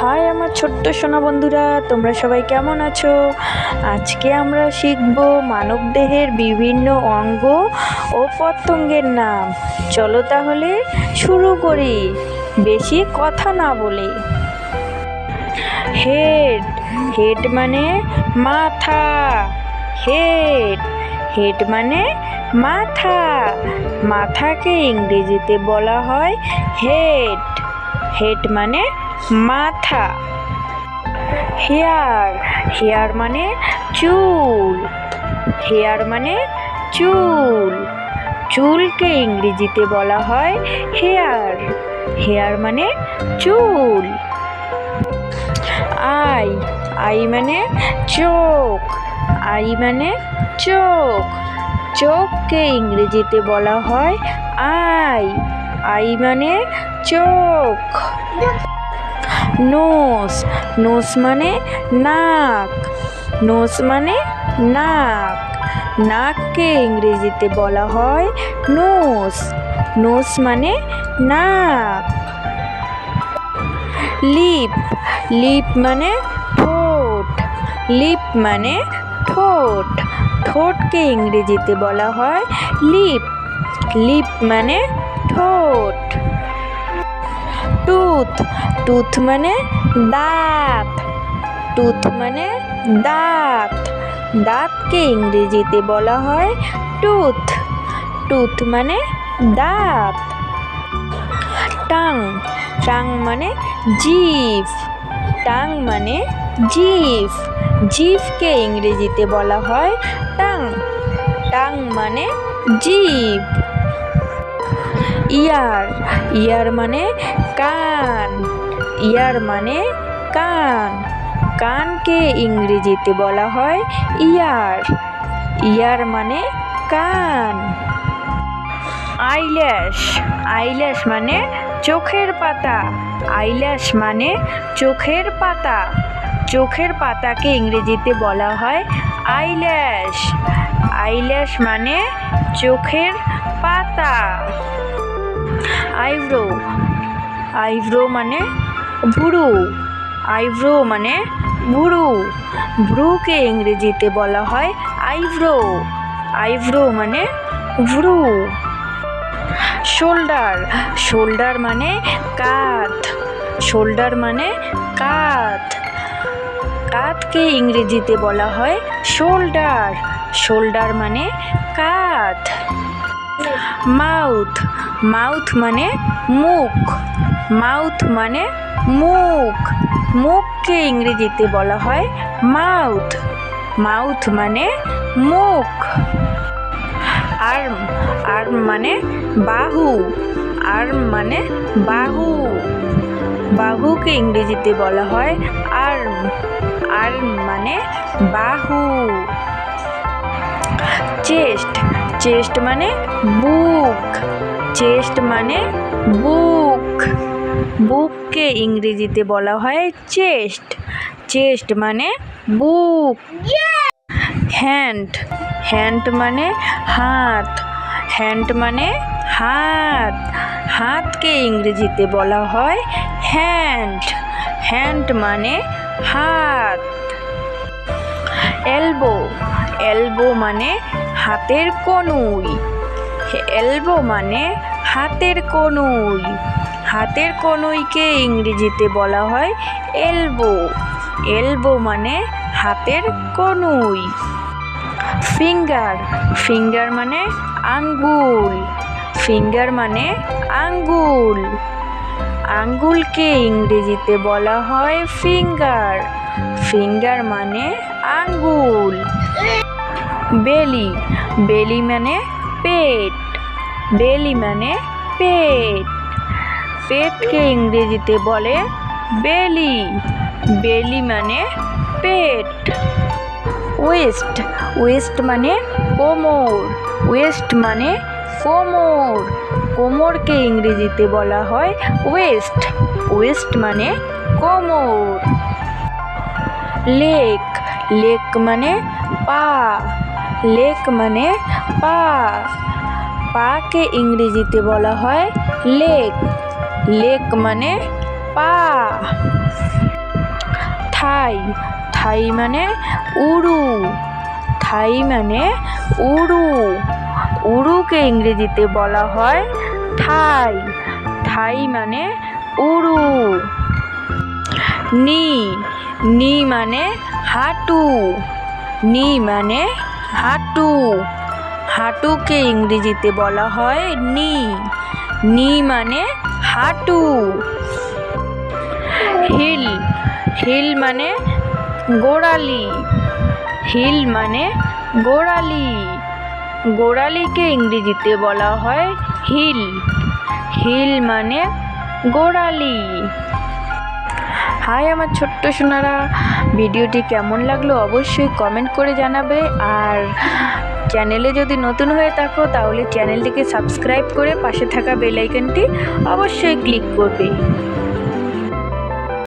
High আমার ছোট্ট সোনা বন্ধুরা, তোমরা সবাই কেমন আছো? আজকে আমরা শিখব মানবদেহের বিভিন্ন অঙ্গ ও প্রত্যঙ্গের নাম। চলো তাহলে শুরু করি, বেশি কথা না বলে। হেড হেড মানে মাথা। হেড হেড মানে মাথা। মাথাকে ইংরেজিতে বলা হয় হেড। হেড মানে মাথা। হেয়ার। হেয়ার মানে চুল। হেয়ার মানে চুল। চুলকে ইংরেজিতে বলা হয় হেয়ার। হেয়ার মানে চুল। আই। আই মানে চোখ। আই মানে চোখ। চোখকে ইংরেজিতে বলা হয় আই। আই মানে চোখ। নোস নোস মানে নাক। নোস মানে নাক। নাককে ইংরেজিতে বলা হয় নোস নোস মানে নাক। লিপ লিপ মানে ঠোঁট। লিপ মানে ঠোঁট। ঠোঁটকে ইংরেজিতে বলা হয় লিপ লিপ মানে ঠোঁট। টুথ টুথ মানে দাঁত। টুথ মানে দাঁত। দাঁতকে ইংরেজিতে বলা হয় টুথ টুথ মানে দাঁত। টাং। টাং মানে জিভ টাং মানে জিভ জিভকে ইংরেজিতে বলা হয় টাং। টাং মানে জিভ ইয়ার ইয়ার মানে কান, ইয়ার মানে কান, কানকে ইংরেজিতে বলা হয় ইয়ার ইয়ার মানে কান। আইল্যাশ আইল্যাশ মানে চোখের পাতা, আইল্যাশ মানে চোখের পাতা। চোখের পাতাকে ইংরেজিতে বলা হয় আইল্যাশ আইল্যাশ মানে চোখের পাতা। আইব্রো। আইব্রো মানে ভুরু। আইব্রো মানে ভুরু। ভ্রুকে ইংরেজিতে বলা হয় আইব্রো। আইব্রো মানে ভ্রু। শোল্ডার। শোল্ডার মানে কাঁধ। শোল্ডার মানে কাঁধ। কাঁধকে ইংরেজিতে বলা হয় শোল্ডার। শোল্ডার মানে কাঁধ। মাউথ। মাউথ মানে মুখ। মাউথ মানে মুখ। মুখকে ইংরেজিতে বলা হয় মাউথ। মাউথ মানে মুখ। আর্ম। আর্ম মানে বাহু। আর্ম মানে বাহু। বাহুকে ইংরেজিতে বলা হয় আর্ম। আর্ম মানে বাহু। চেস্ট। চেস্ট মানে বুক। চেস্ট মানে বুক। বুককে ইংরেজিতে বলা হয় চেস্ট চেস্ট মানে বুক। হ্যান্ড। হ্যান্ড মানে হাত। হ্যান্ড মানে হাত। হাতকে ইংরেজিতে বলা হয় হ্যান্ড। হ্যান্ড মানে হাত। এলবো। এলবো মানে হাতের কনুই। এলবো মানে হাতের কনুই। হাতের কনুইকে ইংরেজিতে বলা হয় এলবো। এলবো মানে হাতের কনুই। ফিঙ্গার। ফিঙ্গার মানে আঙ্গুল। ফিঙ্গার মানে আঙ্গুল। আঙ্গুলকে ইংরেজিতে বলা হয় ফিঙ্গার। ফিঙ্গার মানে আঙ্গুল। বেলি। বেলি মানে পেট। বেলি মানে পেট। পেটকে ইংরেজিতে বলে বেলি। বেলি মানে পেট। ওয়েস্ট। ওয়েস্ট মানে কোমর। ওয়েস্ট মানে কোমর। কোমরকে ইংরেজিতে বলা হয় ওয়েস্ট। ওয়েস্ট মানে কোমর। লেক। লেক মানে পা। লেক মানে পা। পাকে ইংরেজিতে বলা হয় লেক। লেক মানে পা। থাই। থাই মানে উড়ু। থাই মানে উড়ু। উড়ুকে ইংরেজিতে বলা হয় থাই। থাই মানে উড়ু। নি। নি মানে হাঁটু। নি মানে হাঁটু। হাঁটুকে ইংরেজিতে বলা হয় নি। নি মানে হাঁটু। হিল। হিল মানে গোড়ালি। হিল মানে গোড়ালি। গোড়ালিকে ইংরেজিতে বলা হয় হিল। হিল মানে গোড়ালি। হাই আমার ছোট্ট সোনারা। ভিডিওটি কেমন লাগল অবশ্যই কমেন্ট করে জানাবে। আর চ্যানেলে যদি নতুন হয়ে থাকো, তাহলে চ্যানেলটিকে সাবস্ক্রাইব করে পাশে থাকা বেলাইকনটি অবশ্যই ক্লিক করবে।